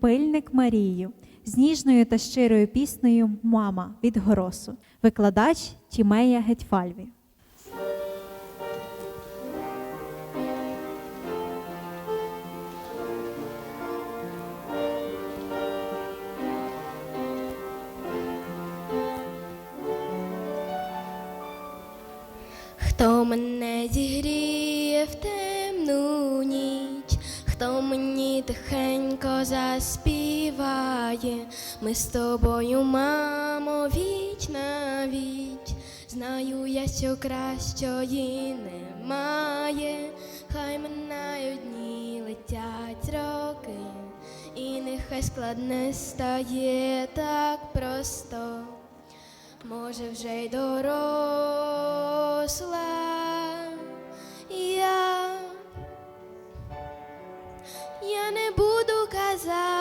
Пильник Марію з ніжною та щирою піснею Мама від Горосу, викладач Тімея Гетьфальві. Хто мене зігріє в темну ніч, хто мені тихенько заспіває, ми з тобою, мамо, віч на віч. Знаю я, що кращої немає, хай минають дні, летять роки, і нехай складне стає так просто. Може, вже й доросла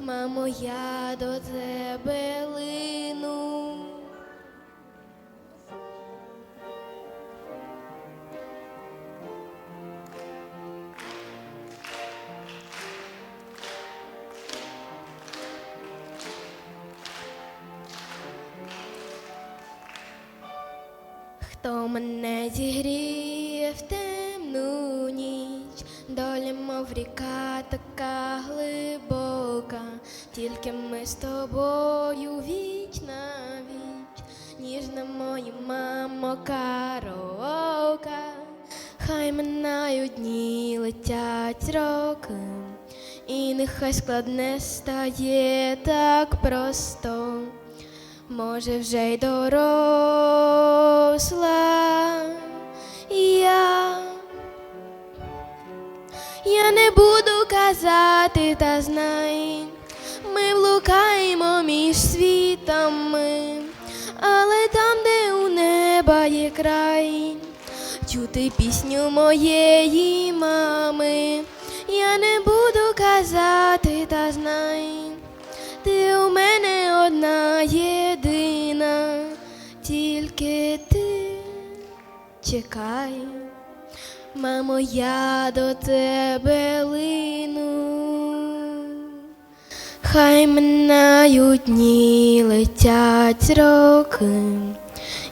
мамо, я до тебе лину. Хто мене зігріє в темну доля, мов ріка така глибока, тільки ми з тобою віч на віч, ніжна моя мамо караока, хай минають дні, летять роки, і нехай складне стає так просто. Може, вже й доросла Я не буду казати, та знай, ми блукаємо між світами, але там, де у неба є край, чути пісню моєї мами. Я не буду казати, та знай. Ти у мене одна єдина, тільки ти чекай, мамо, я до тебе лину. Хай минають дні, летять роки,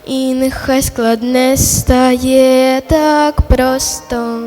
і нехай складне стає так просто.